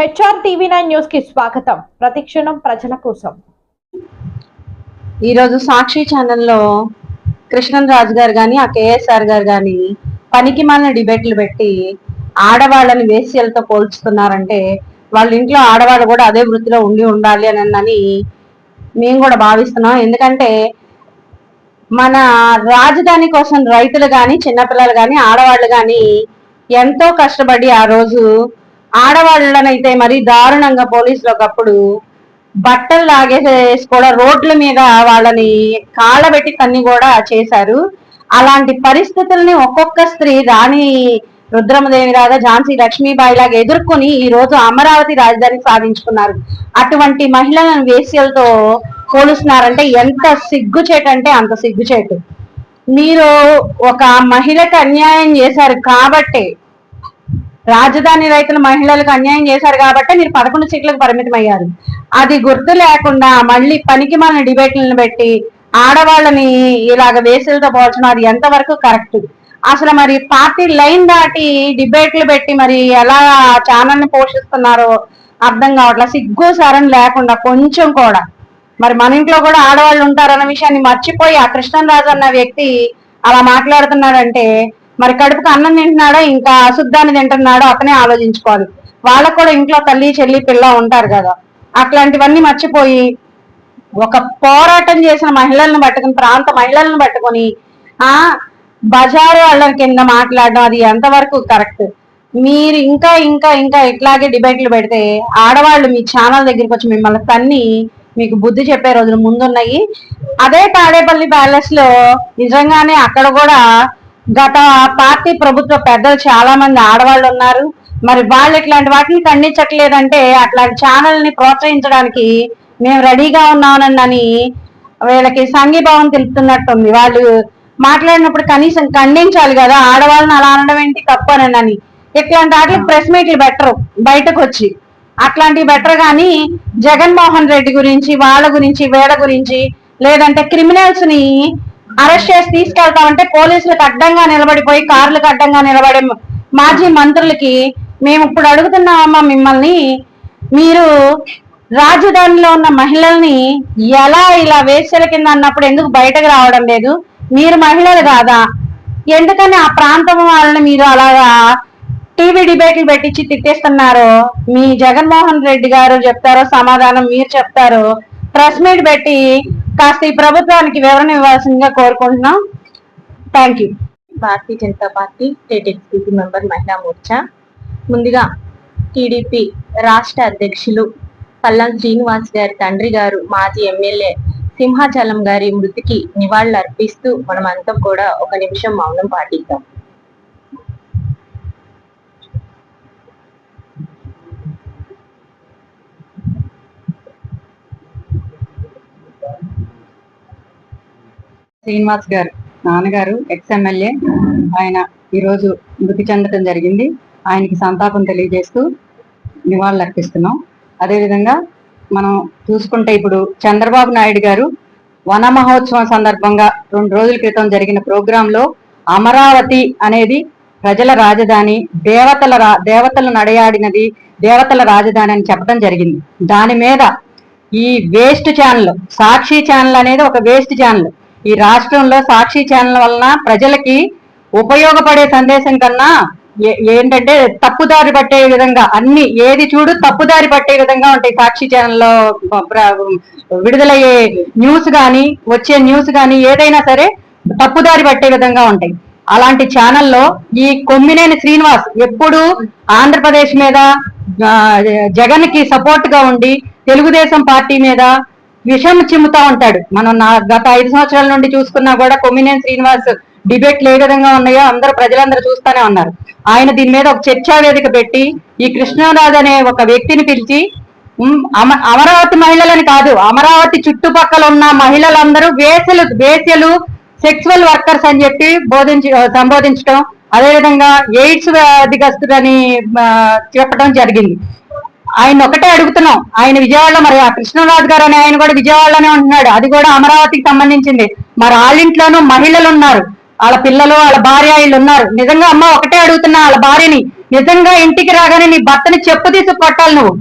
HR TV nine న్యూస్కి స్వాగతం. ప్రతిక్షణం ప్రజల కోసం. ఈరోజు సాక్షి ఛానల్లో కృష్ణన్ రాజు గారు కానీ ఆ కేఎస్ఆర్ గారు కానీ పనికి మాలిన డిబేట్లు పెట్టి ఆడవాళ్ళని వేశ్యలతో పోల్చుతున్నారంటే వాళ్ళ ఇంట్లో ఆడవాళ్ళు కూడా అదే వృత్తిలో ఉండి ఉండాలి అని అని మేము కూడా భావిస్తున్నాం. ఎందుకంటే మన రాజధాని కోసం రైతులు కానీ చిన్నపిల్లలు కానీ ఆడవాళ్ళు కానీ ఎంతో కష్టపడి ఆ రోజు ఆడవాళ్ళనైతే మరి దారుణంగా పోలీసులు ఒకప్పుడు బట్టలు లాగేసి కూడా రోడ్ల మీద వాళ్ళని కాళ్ళబెట్టి తన్ని కూడా చేశారు. అలాంటి పరిస్థితుల్ని ఒక్కొక్క స్త్రీ రాణి రుద్రమదేవి లాగా ఝాన్సీ లక్ష్మీబాయి లాగా ఎదుర్కొని ఈ రోజు అమరావతి రాజధాని సాధించుకున్నారు. అటువంటి మహిళలను వేశ్యలతో పోలుస్తున్నారంటే ఎంత సిగ్గుచేటంటే అంత సిగ్గుచేటు. మీరు ఒక మహిళకు అన్యాయం చేశారు కాబట్టే రాజధాని రైతుల మహిళలకు అన్యాయం చేశారు కాబట్టి మీరు పదకొండు సీట్లకు పరిమితం అయ్యారు అది గుర్తు లేకుండా మళ్ళీ పనికి మన డిబేట్లను పెట్టి ఆడవాళ్ళని ఇలాగ వేసులతో పోల్చడం అది ఎంతవరకు కరెక్ట్? అసలు మరి పార్టీ లైన్ దాటి డిబేట్లు పెట్టి మరి ఎలా ఛానల్ని పోషిస్తున్నారో అర్థం కావట్లేదు సిగ్గు సరం లేకుండా కొంచెం కూడా. మరి మన ఇంట్లో కూడా ఆడవాళ్ళు ఉంటారన్న విషయాన్ని మర్చిపోయి ఆ కృష్ణరాజు అన్న వ్యక్తి అలా మాట్లాడుతున్నాడంటే మరి కడుపుకు అన్నం తింటున్నాడో ఇంకా అశుద్ధాన్ని తింటున్నాడో అతనే ఆలోచించుకోవాలి. వాళ్ళకు కూడా ఇంట్లో తల్లి చెల్లి పిల్ల ఉంటారు కదా. అట్లాంటివన్నీ మర్చిపోయి ఒక పోరాటం చేసిన మహిళలను పట్టుకుని ప్రాంత మహిళలను పట్టుకొని ఆ బజారు వాళ్ళ కింద మాట్లాడడం అది ఎంతవరకు కరెక్ట్? మీరు ఇంకా ఇంకా ఇంకా ఇట్లాగే డిబేట్లు పెడితే ఆడవాళ్ళు మీ ఛానల్ దగ్గరికి వచ్చి మిమ్మల్ని తన్ని మీకు బుద్ధి చెప్పే రోజులు ముందున్నాయి. అదే తాడేపల్లి ప్యాలెస్లో నిజంగానే అక్కడ కూడా గత పార్టీ ప్రభుత్వ పెద్దలు చాలా మంది ఆడవాళ్ళు ఉన్నారు. మరి వాళ్ళు ఇట్లాంటి వాటిని ఖండించట్లేదంటే అట్లాంటి ఛానల్ని ప్రోత్సహించడానికి మేము రెడీగా ఉన్నామని వీళ్ళకి సంఘీభావం తెలుపుతున్నట్టుంది వాళ్ళు మాట్లాడినప్పుడు కనీసం ఖండించాలి కదా ఆడవాళ్ళని అలా అనడం ఏంటి తప్పు అని. ఇట్లాంటి వాటికి ప్రెస్ మీట్లు బెటర్ బయటకు వచ్చి అట్లాంటివి బెటర్ కానీ జగన్మోహన్ రెడ్డి గురించి వాళ్ళ గురించి వీళ్ళ గురించి లేదంటే క్రిమినల్స్ని అరెస్ట్ చేసి తీసుకెళ్తామంటే పోలీసులకు అడ్డంగా నిలబడిపోయి కార్లకు అడ్డంగా నిలబడే మాజీ మంత్రులకి మేము ఇప్పుడు అడుగుతున్నామమ్మా మిమ్మల్ని మీరు రాజధానిలో ఉన్న మహిళల్ని ఎలా ఇలా వేసల కింద అన్నప్పుడు ఎందుకు బయటకు రావడం లేదు? మీరు మహిళలు కాదా? ఎందుకని ఆ ప్రాంతం వాళ్ళని మీరు అలాగా టీవీ డిబేట్లు పెట్టించి తిట్టేస్తున్నారో? మీ జగన్మోహన్ రెడ్డి గారు చెప్తారో సమాధానం మీరు చెప్తారు? ప్రెస్ మీట్ పెట్టి కాస్త ఈ ప్రభుత్వానికి వివరణ ఇవ్వాల్సిందిగా కోరుకుంటున్నాం. Thank you Bharatiya Janata party state executive member Mahila Morcha. ముందుగా టీడీపీ రాష్ట్ర అధ్యక్షులు పల్లం శ్రీనివాస్ గారి తండ్రి గారు మాజీ ఎమ్మెల్యే సింహాచలం గారి మృతికి నివాళులు అర్పిస్తూ మనమంతా కూడా ఒక నిమిషం మౌనం పాటిద్దాం. శ్రీనివాస్ గారు నాన్నగారు ఎక్స్ ఎమ్మెల్యే ఆయన ఈరోజు మృతి చెందడం జరిగింది. ఆయనకి సంతాపం తెలియజేస్తూ నివాళులు అర్పిస్తున్నాం అదేవిధంగా మనం చూసుకుంటే ఇప్పుడు చంద్రబాబు నాయుడు గారు వన మహోత్సవం సందర్భంగా రెండు రోజుల క్రితం జరిగిన ప్రోగ్రాంలో అమరావతి అనేది ప్రజల రాజధాని దేవతల రా దేవతలు నడయాడినది దేవతల రాజధాని అని చెప్పడం జరిగింది. దాని మీద ఈ వేస్ట్ ఛానల్ సాక్షి ఛానల్ అనేది ఒక వేస్ట్ ఛానల్. ఈ రాష్ట్రంలో సాక్షి ఛానల్ వలన ప్రజలకి ఉపయోగపడే సందేశం కన్నా ఏ- ఏంటంటే తప్పుదారి పట్టే విధంగా అన్ని ఏది చూడు తప్పుదారి పట్టే విధంగా ఉంటాయి సాక్షి ఛానల్లో విడుదలయ్యే న్యూస్ కానీ వచ్చే న్యూస్ కానీ ఏదైనా సరే తప్పుదారి పట్టే విధంగా ఉంటాయి. అలాంటి ఛానల్లో ఈ కొమ్మినేని శ్రీనివాస్ ఎప్పుడు ఆంధ్రప్రదేశ్ మీద జగన్కి సపోర్ట్గా ఉండి తెలుగుదేశం పార్టీ మీద విషం చిమ్ముతా ఉంటాడు. మనం నా గత ఐదు సంవత్సరాల నుండి చూసుకున్నా కూడా కొమ్మినేని శ్రీనివాస్ డిబేట్లు ఏ విధంగా ఉన్నాయో అందరూ ప్రజలందరూ చూస్తానే ఉన్నారు. ఆయన దీని మీద ఒక చర్చా వేదిక పెట్టి ఈ కృష్ణరాజు అనే ఒక వ్యక్తిని పిలిచి అమ- అమరావతి మహిళలని కాదు అమరావతి చుట్టుపక్కల ఉన్న మహిళలందరూ వేసలు వేసలు సెక్సువల్ వర్కర్స్ అని చెప్పి బోధించి సంబోధించడం అదేవిధంగా ఎయిడ్స్ వ్యాధిగ్రస్తులని చెప్పడం జరిగింది. ఆయన ఒకటే అడుగుతున్నాం. ఆయన విజయవాడలో మరి ఆ కృష్ణరాజు గారు అనే ఆయన కూడా విజయవాడలోనే ఉంటున్నాడు. అది కూడా అమరావతికి సంబంధించింది. మరి వాళ్ళింట్లోనూ మహిళలు ఉన్నారు. వాళ్ళ పిల్లలు వాళ్ళ భార్య వీళ్ళు ఉన్నారు. నిజంగా అమ్మ ఒకటే అడుగుతున్నా వాళ్ళ భార్యని నిజంగా ఇంటికి రాగానే నీ భర్తని చెప్పు తీసి కొట్టాలి నువ్వు.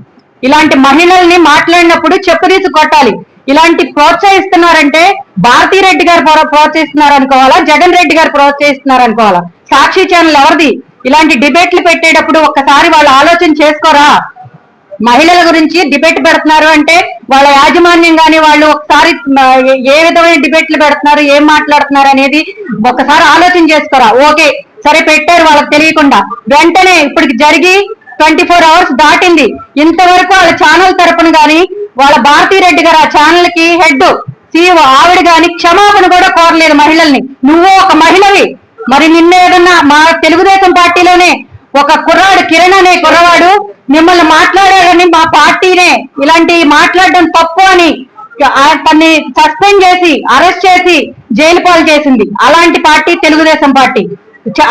ఇలాంటి మహిళల్ని మాట్లాడినప్పుడు చెప్పు తీసి కొట్టాలి. ఇలాంటి ప్రోత్సహిస్తున్నారంటే భారతీ రెడ్డి గారు ప్రోత్సహిస్తున్నారు అనుకోవాలా? జగన్ రెడ్డి గారు ప్రోత్సహిస్తున్నారు అనుకోవాలా? సాక్షి ఛానల్ ఎవరిది? ఇలాంటి డిబేట్లు పెట్టేటప్పుడు ఒక్కసారి వాళ్ళు ఆలోచన చేసుకోరా? మహిళల గురించి డిబేట్ పెడుతున్నారు అంటే వాళ్ళ యాజమాన్యం కానీ వాళ్ళు ఒకసారి ఏ- విధమైన డిబేట్లు పెడుతున్నారు ఏం మాట్లాడుతున్నారు అనేది ఒకసారి ఆలోచన చేసుకోరా. ఓకే సరే పెట్టారు వాళ్ళకి తెలియకుండా. వెంటనే ఇప్పటికి జరిగి ట్వంటీ ఫోర్ అవర్స్ దాటింది. ఇంతవరకు వాళ్ళ ఛానల్ తరపున కానీ వాళ్ళ భారతీ రెడ్డి గారు ఆ ఛానల్కి హెడ్ సీఓ ఆవిడ గాని క్షమాపణ కూడా కోరలేదు మహిళల్ని. నువ్వు ఒక మహిళవి. మరి నిన్న ఏదన్నా మా తెలుగుదేశం పార్టీలోనే ఒక కుర్రాడు కిరణ్ అనే కుర్రవాడు మిమ్మల్ని మాట్లాడారని మా పార్టీనే ఇలాంటి మాట్లాడడం తప్పు అని తన్ని సస్పెండ్ చేసి అరెస్ట్ చేసి జైలు పాలు చేసింది. అలాంటి పార్టీ తెలుగుదేశం పార్టీ.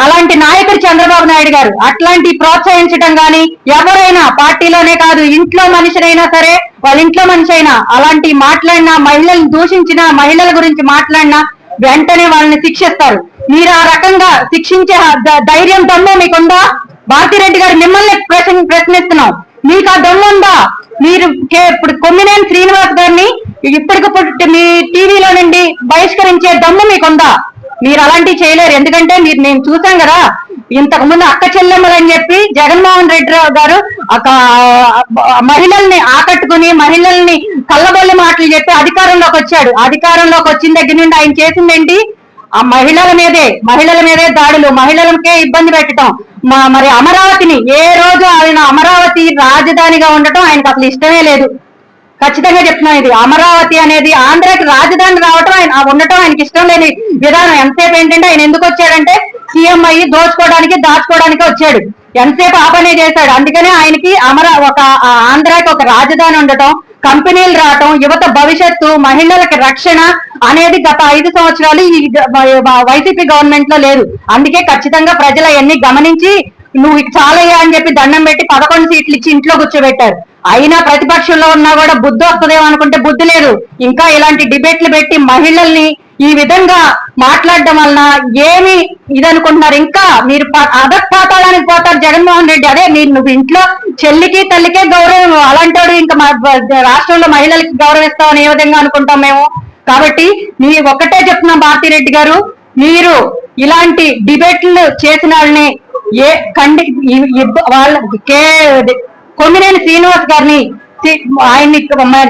అలాంటి నాయకుడు చంద్రబాబు నాయుడు గారు అట్లాంటి ప్రోత్సహించడం గాని ఎవరైనా పార్టీలోనే కాదు ఇంట్లో మనిషినైనా సరే వాళ్ళ ఇంట్లో మనిషి అయినా అలాంటి మాట్లాడినా మహిళల్ని దూషించిన మహిళల గురించి మాట్లాడినా వెంటనే వాళ్ళని శిక్షిస్తారు. మీరు ఆ రకంగా శిక్షించే ధైర్యం దమ్ము మీకుందా? భారతిరెడ్డి గారు మిమ్మల్ని ప్రశ్న ప్రశ్నిస్తున్నాం. మీకు ఆ దొంగ ఉందా? మీరు ఇప్పుడు కొమ్మినేని శ్రీనివాస్ గారిని ఇప్పటికప్పుడు మీ టీవీలో నుండి బహిష్కరించే దమ్ము మీకుందా? మీరు అలాంటివి చేయలేరు. ఎందుకంటే మీరు నేను చూసాం కదా ఇంతకు ముందు అక్క చెల్లెమ్మలని అని చెప్పి జగన్మోహన్ రెడ్డి రావు గారు ఒక మహిళల్ని ఆకట్టుకుని మహిళల్ని కళ్ళబొల్లి మాటలు చెప్పి అధికారంలోకి వచ్చాడు. అధికారంలోకి వచ్చిన దగ్గర నుండి ఆయన చేసిందేంటి ఆ మహిళల మీదే మహిళల మీదే దాడులు. మహిళలకే ఇబ్బంది పెట్టడం. మరి అమరావతిని ఏ రోజు ఆయన అమరావతి రాజధానిగా ఉండటం ఆయనకు అసలు ఇష్టమే లేదు. ఖచ్చితంగా చెప్తున్నాను ఇది. అమరావతి అనేది ఆంధ్రాకి రాజధాని రావటం ఆయన ఉండటం ఆయనకి ఇష్టం లేని విధానం. ఎంతసేపు ఏంటంటే ఆయన ఎందుకు వచ్చాడంటే సీఎం అయ్యి దోచుకోవడానికి దాచుకోవడానికి వచ్చాడు. ఎంతసేపు ఆ పనే చేశాడు. అందుకనే ఆయనకి అమరా ఒక ఆంధ్రాకి ఒక రాజధాని ఉండటం కంపెనీలు రావటం యువత భవిష్యత్తు మహిళలకు రక్షణ అనేది గత ఐదు సంవత్సరాలు ఈ వైసీపీ గవర్నమెంట్లో లేదు. అందుకే ఖచ్చితంగా ప్రజలు అవన్నీ గమనించి నువ్వు చాలయ్యా అని చెప్పి దండం పెట్టి పదకొండు సీట్లు ఇచ్చి ఇంట్లో కూర్చోబెట్టారు. అయినా ప్రతిపక్షంలో ఉన్నా కూడా బుద్ధి వస్తుందేమో అనుకుంటే బుద్ధి లేదు. ఇంకా ఇలాంటి డిబేట్లు పెట్టి మహిళల్ని ఈ విధంగా మాట్లాడడం వలన ఏమి ఇదనుకుంటున్నారు. ఇంకా మీరు ప- అధపాతాళానికి పోతారు జగన్మోహన్ రెడ్డి. అదే మీరు నువ్వు ఇంట్లో చెల్లికి తల్లికే గౌరవం. అలాంటి ఇంకా మా రాష్ట్రంలో మహిళలకి గౌరవిస్తామని ఏ విధంగా అనుకుంటాం మేము? కాబట్టి మీ ఒక్కటే చెప్తున్నాం భారతిరెడ్డి గారు మీరు ఇలాంటి డిబేట్లు చేసిన వాళ్ళని ఏ కండి వాళ్ళ కే కొమ్మినేని శ్రీనివాస్ గారిని ఆయన్ని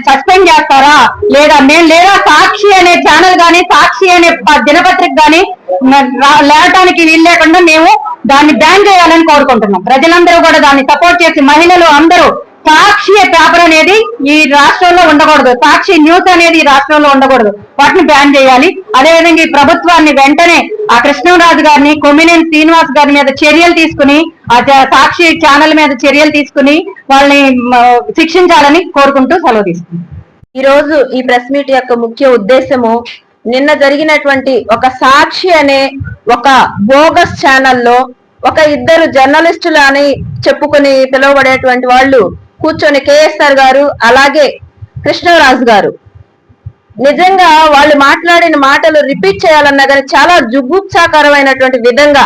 సస్పెండ్ చేస్తారా? లేదా మేము లేదా సాక్షి అనే ఛానల్ గాని సాక్షి అనే దినపత్రిక గాని లేవటానికి వీలు లేకుండా మేము దాన్ని బ్యాన్ చేయాలని కోరుకుంటున్నాం. ప్రజలందరూ కూడా దాన్ని సపోర్ట్ చేసి మహిళలు అందరూ సాక్షి పేపర్ అనేది ఈ రాష్ట్రంలో ఉండకూడదు. సాక్షి న్యూస్ అనేది ఈ రాష్ట్రంలో ఉండకూడదు. వాటిని బ్యాన్ చేయాలి. అదేవిధంగా ఈ ప్రభుత్వాన్ని వెంటనే ఆ కృష్ణరాజు గారిని కొమ్మినేని శ్రీనివాస్ గారి మీద చర్యలు తీసుకుని ఆ సాక్షి ఛానల్ మీద చర్యలు తీసుకుని వాళ్ళని శిక్షించాలని కోరుకుంటూ సెలవు తీసుకుంది ఈ రోజు ఈ ప్రెస్ మీట్ యొక్క ముఖ్య ఉద్దేశము నిన్న జరిగినటువంటి ఒక సాక్షి అనే ఒక బోగస్ ఛానల్లో ఒక ఇద్దరు జర్నలిస్టులు అని చెప్పుకొని పిలువబడేటువంటి వాళ్ళు కూర్చొని కేఎస్ఆర్ గారు అలాగే కృష్ణరాజు గారు. నిజంగా వాళ్ళు మాట్లాడిన మాటలు రిపీట్ చేయాలన్నా కానీ చాలా జుగుప్సాకరమైనటువంటి విధంగా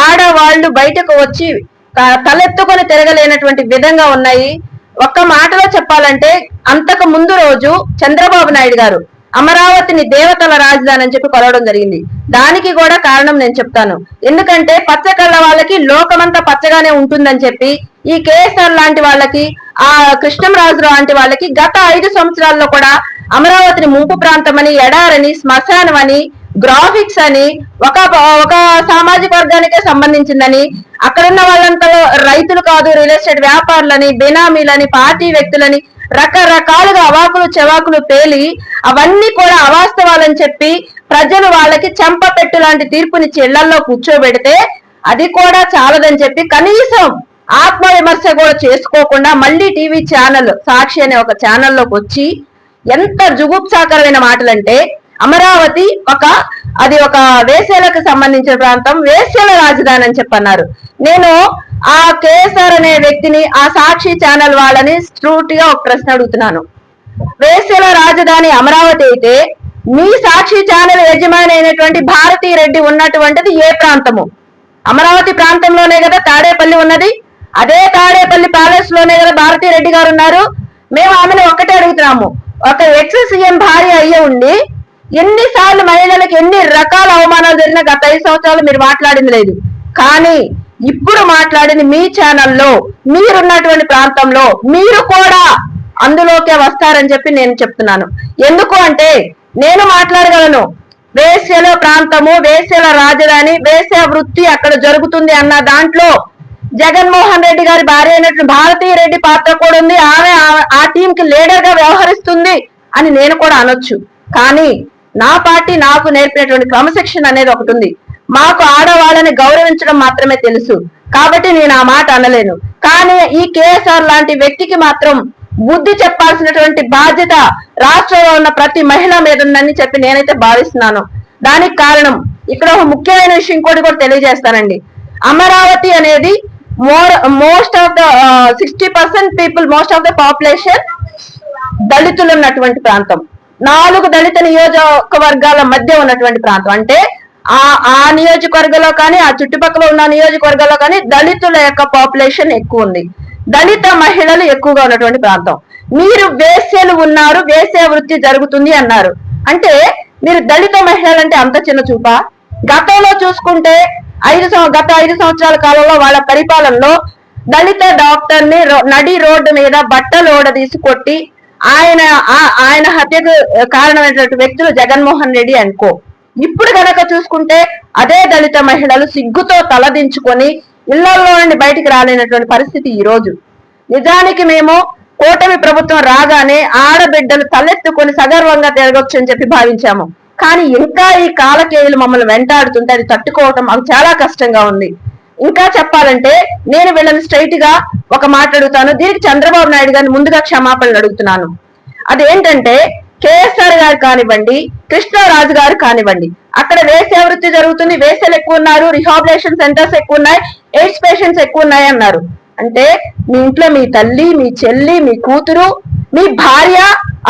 ఆడవాళ్ళు బయటకు వచ్చి తలెత్తుకొని తిరగలేనటువంటి విధంగా ఉన్నాయి. ఒక్క మాటలో చెప్పాలంటే అంతకు ముందు రోజు చంద్రబాబు నాయుడు గారు అమరావతిని దేవతల రాజధాని అని చెప్పి కొలవడం జరిగింది. దానికి కూడా కారణం నేను చెప్తాను. ఎందుకంటే పచ్చ కళ్ళ వాళ్ళకి లోకమంతా పచ్చగానే ఉంటుందని చెప్పి ఈ కేఎస్ఆర్ లాంటి వాళ్ళకి ఆ కృష్ణంరాజు లాంటి వాళ్ళకి గత ఐదు సంవత్సరాల్లో కూడా అమరావతిని ముంపు ప్రాంతమని ఎడారని శ్మశానమని గ్రాఫిక్స్ అని ఒక ఒక సామాజిక వర్గానికే సంబంధించిందని అక్కడున్న వాళ్ళంతా రైతులు కాదు రియల్ ఎస్టేట్ వ్యాపారులని బినామీలని పార్టీ వ్యక్తులని రకరకాలుగా అవాకులు చెవాకులు పేలి అవన్నీ కూడా అవాస్తవాలని చెప్పి ప్రజలు వాళ్ళకి చెంపపెట్టు లాంటి తీర్పునిచ్చి ఇళ్ళలో కూర్చోబెడితే అది కూడా చాలదని చెప్పి కనీసం ఆత్మ విమర్శ కూడా చేసుకోకుండా మళ్ళీ టీవీ ఛానల్ సాక్షి అనే ఒక ఛానల్లోకి వచ్చి ఎంత జుగుప్సాకరమైన మాటలంటే అమరావతి ఒక అది ఒక వేసేలకు సంబంధించిన ప్రాంతం వేసేల రాజధాని అని చెప్పన్నారు. నేను ఆ కేఎస్ఆర్ అనే వ్యక్తిని ఆ సాక్షి ఛానల్ వాళ్ళని స్ట్రూట్గా ఒక ప్రశ్న అడుగుతున్నాను. వేశ్యల రాజధాని అమరావతి అయితే మీ సాక్షి ఛానల్ యజమాని అయినటువంటి భారతీ రెడ్డి ఉన్నటువంటిది ఏ ప్రాంతము? అమరావతి ప్రాంతంలోనే కదా తాడేపల్లి ఉన్నది. అదే తాడేపల్లి ప్యాలెస్లోనే కదా భారతీ రెడ్డి గారు ఉన్నారు. మేము ఆమెను ఒక్కటే అడుగుతున్నాము. ఒక ఎక్స్ సీఎం భార్య అయ్యి ఉండి ఎన్నిసార్లు మహిళలకు ఎన్ని రకాల అవమానాలు జరిగిన గత ఐదు సంవత్సరాలు మీరు మాట్లాడింది లేదు. కానీ ఇప్పుడు మాట్లాడింది మీ ఛానల్లో మీరున్నటువంటి ప్రాంతంలో మీరు కూడా అందులోకే వస్తారని చెప్పి నేను చెప్తున్నాను. ఎందుకు అంటే నేను మాట్లాడగలను. వేశ్యల ప్రాంతము వేశ్యల రాజధాని వేసే వృత్తి అక్కడ జరుగుతుంది అన్న దాంట్లో జగన్మోహన్ రెడ్డి గారి భార్య అయినటువంటి భారతీయ రెడ్డి పాత్ర కూడా ఉంది. ఆమె ఆ- ఆ టీం కి లీడర్గా వ్యవహరిస్తుంది అని నేను కూడా అనొచ్చు. కానీ నా పార్టీ నాకు నేర్పినటువంటి క్రమశిక్షణ అనేది ఒకటి ఉంది. మాకు ఆడవాళ్ళని గౌరవించడం మాత్రమే తెలుసు. కాబట్టి నేను ఆ మాట అనలేను. కానీ ఈ కేఎస్ఆర్ లాంటి వ్యక్తికి మాత్రం బుద్ధి చెప్పాల్సినటువంటి బాధ్యత రాష్ట్రంలో ఉన్న ప్రతి మహిళ మీద ఉందని చెప్పి నేనైతే భావిస్తున్నాను. దానికి కారణం ఇక్కడ ఒక ముఖ్యమైన విషయం కూడా కూడా తెలియజేస్తానండి. అమరావతి అనేది more most of the sixty percent people most of the population దళితులు ఉన్నటువంటి ప్రాంతం. నాలుగు దళిత నియోజకవర్గాల మధ్య ఉన్నటువంటి ప్రాంతం. అంటే ఆ ఆ నియోజకవర్గంలో కానీ ఆ చుట్టుపక్కల ఉన్న నియోజకవర్గంలో కానీ దళితుల యొక్క పాపులేషన్ ఎక్కువ ఉంది. దళిత మహిళలు ఎక్కువగా ఉన్నటువంటి ప్రాంతం. మీరు వేశ్యలు ఉన్నారు వేసే వృత్తి జరుగుతుంది అన్నారు. అంటే మీరు దళిత మహిళలు అంటే అంత చిన్న చూప? గతంలో చూసుకుంటే ఐదు గత ఐదు సంవత్సరాల కాలంలో వాళ్ళ పరిపాలనలో దళిత డాక్టర్ని రో- నడి రోడ్డు మీద బట్టలు ఓడదీసి కొట్టి ఆయన ఆ- ఆయన హత్యకు కారణమైనటువంటి వ్యక్తులు జగన్మోహన్ రెడ్డి అనుకో. ఇప్పుడు గనక చూసుకుంటే అదే దళిత మహిళలు సిగ్గుతో తలదించుకొని ఇళ్ళలో నుండి బయటికి రాలేనటువంటి పరిస్థితి ఈ రోజు. నిజానికి మేము కూటమి ప్రభుత్వం రాగానే ఆడబిడ్డలు తలెత్తుకొని సగర్వంగా తిరగొచ్చు అని చెప్పి భావించాము. కానీ ఇంకా ఈ కాలకేయులు మమ్మల్ని వెంటాడుతుంటే అది తట్టుకోవటం మాకు చాలా కష్టంగా ఉంది. ఇంకా చెప్పాలంటే నేను వీళ్ళని స్ట్రైట్గా ఒక మాట అడుగుతాను. దీనికి చంద్రబాబు నాయుడు గారిని ముందుగా క్షమాపణలు అడుగుతున్నాను. అదేంటంటే కేఎస్ఆర్ గారు కానివ్వండి కృష్ణరాజు గారు కానివ్వండి. అక్కడ వేసే వృత్తి జరుగుతుంది వేసేలు ఎక్కువ ఉన్నారు రిహాబిలేషన్ సెంటర్స్ ఎక్కువ ఉన్నాయి ఎయిడ్స్ పేషెంట్స్ ఎక్కువ ఉన్నాయి అన్నారు. అంటే మీ ఇంట్లో మీ తల్లి మీ చెల్లి మీ కూతురు మీ భార్య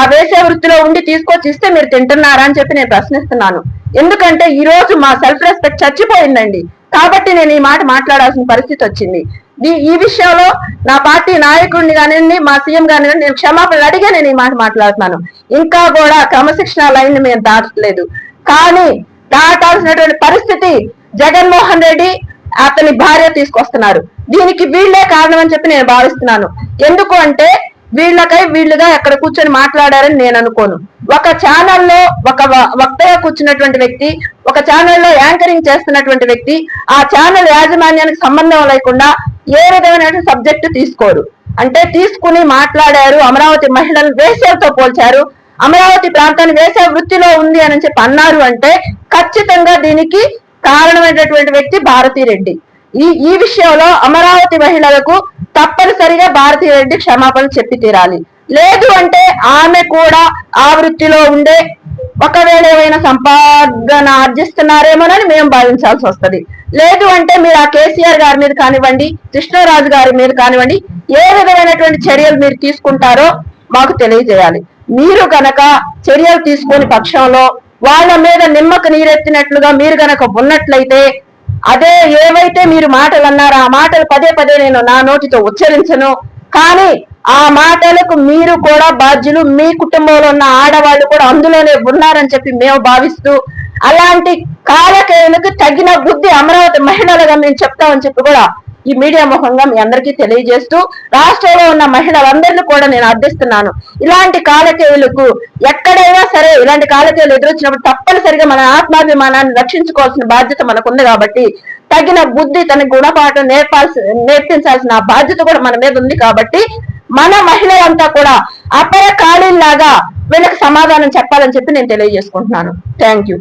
ఆ వేసే వృత్తిలో ఉండి తీసుకొచ్చి ఇస్తే మీరు తింటున్నారా అని చెప్పి నేను ప్రశ్నిస్తున్నాను. ఎందుకంటే ఈ రోజు మా సెల్ఫ్ రెస్పెక్ట్ చచ్చిపోయిందండి. కాబట్టి నేను ఈ మాట మాట్లాడాల్సిన పరిస్థితి వచ్చింది. ఈ- విషయంలో నా పార్టీ నాయకుడిని కానివ్వండి మా సీఎం కానివ్వండి నేను క్షమాపణలు అడిగే నేను ఈ మాట మాట్లాడుతున్నాను. ఇంకా కూడా క్రమశిక్షణ లైన్ మేము దాటలేదు. కానీ దాటాల్సినటువంటి పరిస్థితి జగన్మోహన్ రెడ్డి అతని భార్య తీసుకొస్తున్నారు. దీనికి వీళ్ళే కారణం అని చెప్పి నేను భావిస్తున్నాను. ఎందుకు అంటే వీళ్ళకై వీళ్ళుగా ఎక్కడ కూర్చొని మాట్లాడారని నేను అనుకోను. ఒక ఛానల్లో ఒక వక్తగా కూర్చున్నటువంటి వ్యక్తి ఒక ఛానల్లో యాంకరింగ్ చేస్తున్నటువంటి వ్యక్తి ఆ ఛానల్ యాజమాన్యానికి సంబంధం లేకుండా ఏ విధమైన సబ్జెక్టు తీసుకోరు. అంటే తీసుకుని మాట్లాడారు అమరావతి మహిళలు వేసేలతో పోల్చారు అమరావతి ప్రాంతాన్ని వేసే వృత్తిలో ఉంది అని చెప్పి అన్నారు అంటే ఖచ్చితంగా దీనికి కారణమైనటువంటి వ్యక్తి భారతీ రెడ్డి ఈ ఈ విషయంలో అమరావతి మహిళలకు తప్పనిసరిగా భారతీయ రెడ్డి క్షమాపణ చెప్పి తీరాలి. లేదు అంటే ఆమె కూడా ఆ వృత్తిలో ఉండే ఒకవేళ ఏమైనా సంపాదన ఆర్జిస్తున్నారేమోనని మేము భావించాల్సి వస్తది. లేదు అంటే మీరు ఆ కేసీఆర్ గారి మీద కానివ్వండి కృష్ణరాజు గారి మీద కానివ్వండి ఏ విధమైనటువంటి చర్యలు మీరు తీసుకుంటారో మాకు తెలియజేయాలి. మీరు గనక చర్యలు తీసుకుని పక్షంలో వాళ్ళ మీద నిమ్మకు నీరెత్తినట్లుగా మీరు గనక ఉన్నట్లయితే అదే ఏవైతే మీరు మాటలు అన్నారో ఆ మాటలు పదే పదే నేను నా నోటితో ఉచ్చరించను. కానీ ఆ మాటలకు మీరు కూడా బాధ్యులు మీ కుటుంబంలో ఉన్న ఆడవాళ్ళు కూడా అందులోనే ఉన్నారని చెప్పి మేము భావిస్తూ అలాంటి కాలకేయులకు తగిన బుద్ధి అమరావతి మహిళలుగా మేము చెప్తామని చెప్పి కూడా ఈ మీడియా ముఖంగా మీ అందరికీ తెలియజేస్తూ రాష్ట్రంలో ఉన్న మహిళలందరినీ కూడా నేను అర్థిస్తున్నాను. ఇలాంటి కాలకేయులకు ఎక్కడైనా సరే ఇలాంటి కాలకేయులు ఎదురొచ్చినప్పుడు తప్పనిసరిగా మన ఆత్మాభిమానాన్ని రక్షించుకోవాల్సిన బాధ్యత మనకుంది కాబట్టి తగిన బుద్ధి తన గుణపాఠం నేర్పాల్సి నేర్పించాల్సిన బాధ్యత కూడా మన మీద ఉంది కాబట్టి మన మహిళలంతా కూడా అపర ఖాళీలాగా వీళ్ళకి సమాధానం చెప్పాలని చెప్పి నేను తెలియజేసుకుంటున్నాను. Thank you